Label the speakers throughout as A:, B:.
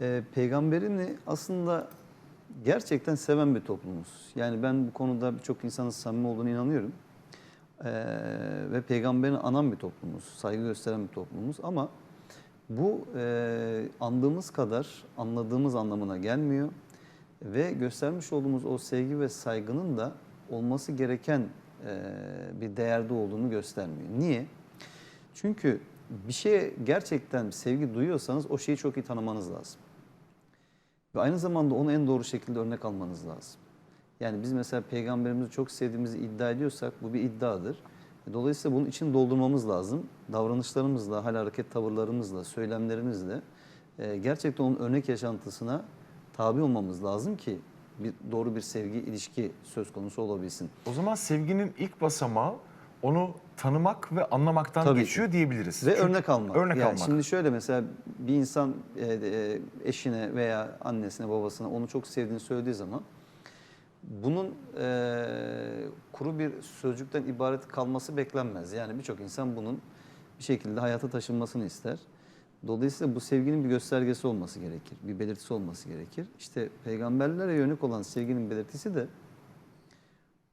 A: e, peygamberini aslında gerçekten seven bir toplumuz. Yani ben bu konuda birçok insanın samimi olduğunu inanıyorum. E, ve peygamberini anan bir toplumuz, saygı gösteren bir toplumuz. Ama bu e, andığımız kadar anladığımız anlamına gelmiyor. Ve göstermiş olduğumuz o sevgi ve saygının da olması gereken e, bir değerde olduğunu göstermiyor. Niye? Çünkü bir şeye gerçekten sevgi duyuyorsanız o şeyi çok iyi tanımanız lazım. Ve aynı zamanda onu en doğru şekilde örnek almanız lazım. Yani biz mesela peygamberimizi çok sevdiğimizi iddia ediyorsak bu bir iddiadır. Dolayısıyla bunun için doldurmamız lazım. Davranışlarımızla, hal hareket tavırlarımızla, söylemlerimizle e, gerçekten onun örnek yaşantısına tabi olmamız lazım ki bir doğru bir sevgi ilişki söz konusu olabilsin.
B: O zaman sevginin ilk basamağı onu tanımak ve anlamaktan
A: Tabii
B: geçiyor diyebiliriz.
A: Ve
B: Çünkü-
A: örnek almak.
B: Örnek
A: yani
B: almak.
A: Şimdi şöyle mesela bir insan e, e, eşine veya annesine babasına onu çok sevdiğini söylediği zaman bunun e, kuru bir sözcükten ibaret kalması beklenmez. Yani birçok insan bunun bir şekilde hayata taşınmasını ister. Dolayısıyla bu sevginin bir göstergesi olması gerekir, bir belirtisi olması gerekir. İşte peygamberlere yönelik olan sevginin belirtisi de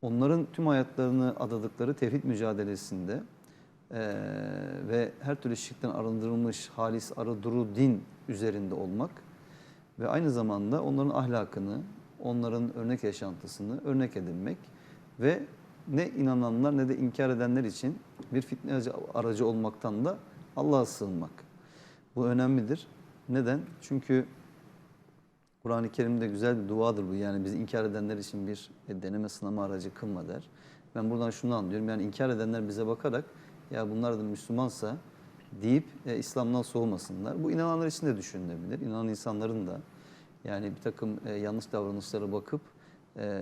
A: onların tüm hayatlarını adadıkları tevhid mücadelesinde eee, ve her türlü şirkten arındırılmış halis arı duru din üzerinde olmak ve aynı zamanda onların ahlakını, onların örnek yaşantısını örnek edinmek ve ne inananlar ne de inkar edenler için bir fitne aracı olmaktan da Allah'a sığınmak. Bu önemlidir. Neden? Çünkü Kur'an-ı Kerim'de güzel bir duadır bu. Yani bizi inkar edenler için bir e, deneme sınama aracı kılma der. Ben buradan şunu anlıyorum. Yani inkar edenler bize bakarak ya bunlar da Müslümansa deyip e, İslam'dan soğumasınlar. Bu inananlar için de düşünülebilir. İnanan insanların da yani bir takım e, yanlış davranışlara bakıp e,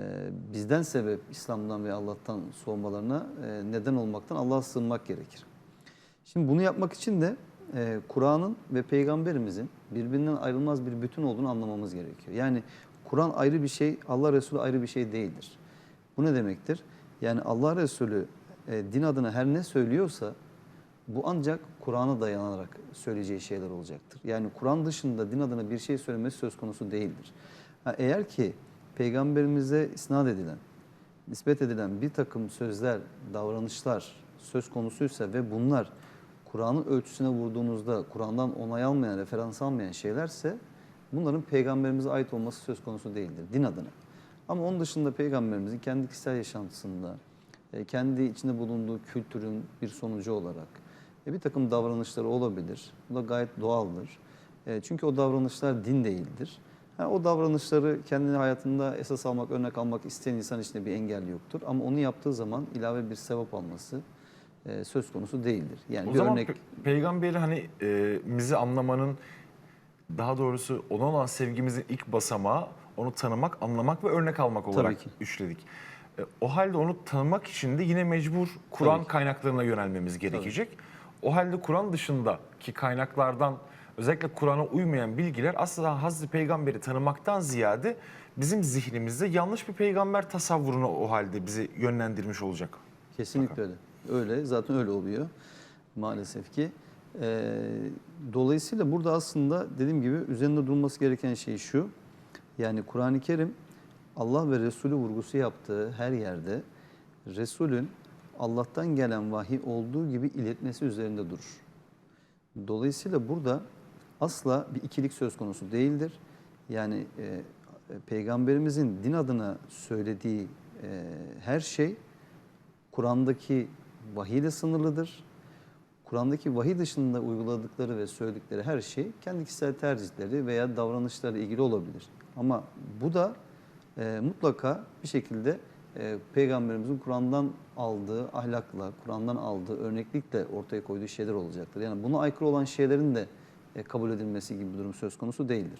A: bizden sebep İslam'dan ve Allah'tan soğumalarına e, neden olmaktan Allah'a sığınmak gerekir. Şimdi bunu yapmak için de e, Kur'an'ın ve Peygamberimizin birbirinden ayrılmaz bir bütün olduğunu anlamamız gerekiyor. Yani Kur'an ayrı bir şey, Allah Resulü ayrı bir şey değildir. Bu ne demektir? Yani Allah Resulü e, din adına her ne söylüyorsa bu ancak Kur'an'a dayanarak söyleyeceği şeyler olacaktır. Yani Kur'an dışında din adına bir şey söylemesi söz konusu değildir. Ha, eğer ki Peygamberimize isnat edilen, nispet edilen bir takım sözler, davranışlar söz konusuysa ve bunlar Kur'an'ın ölçüsüne vurduğunuzda Kur'an'dan onay almayan, referans almayan şeylerse bunların peygamberimize ait olması söz konusu değildir din adına. Ama onun dışında peygamberimizin kendi kişisel yaşantısında, e, kendi içinde bulunduğu kültürün bir sonucu olarak e, bir takım davranışları olabilir. Bu da gayet doğaldır. E, Çünkü o davranışlar din değildir. Ha, o davranışları kendi hayatında esas almak, örnek almak isteyen insan için bir engel yoktur. Ama onu yaptığı zaman ilave bir sevap alması e, söz konusu değildir. Yani
B: O
A: bir
B: zaman
A: örnek
B: pe- peygamberi hani e, bizi anlamanın daha doğrusu ona olan sevgimizin ilk basamağı onu tanımak, anlamak ve örnek almak olarak üçledik. E, o halde onu tanımak için de yine mecbur Kur'an
A: Tabii
B: kaynaklarına yönelmemiz gerekecek. O halde Kur'an dışındaki kaynaklardan özellikle Kur'an'a uymayan bilgiler aslında Hazreti Peygamberi tanımaktan ziyade bizim zihnimizde yanlış bir peygamber tasavvuruna o halde bizi yönlendirmiş olacak.
A: Kesinlikle öyle. Öyle. Zaten öyle oluyor maalesef ki. Ee, dolayısıyla burada aslında dediğim gibi üzerinde durulması gereken şey şu. Yani Kur'an-ı Kerim Allah ve Resulü vurgusu yaptığı her yerde Resulün Allah'tan gelen vahiy olduğu gibi iletmesi üzerinde durur. Dolayısıyla burada asla bir ikilik söz konusu değildir. Yani e, Peygamberimizin din adına söylediği e, her şey Kur'an'daki vahiy ile sınırlıdır. Kur'an'daki vahiy dışında uyguladıkları ve söyledikleri her şey kendi kişisel tercihleri veya davranışları ilgili olabilir. Ama bu da e, mutlaka bir şekilde e, Peygamberimizin Kur'an'dan aldığı ahlakla, Kur'an'dan aldığı örneklikle ortaya koyduğu şeyler olacaktır. Yani buna aykırı olan şeylerin de e, kabul edilmesi gibi bir durum söz konusu değildir.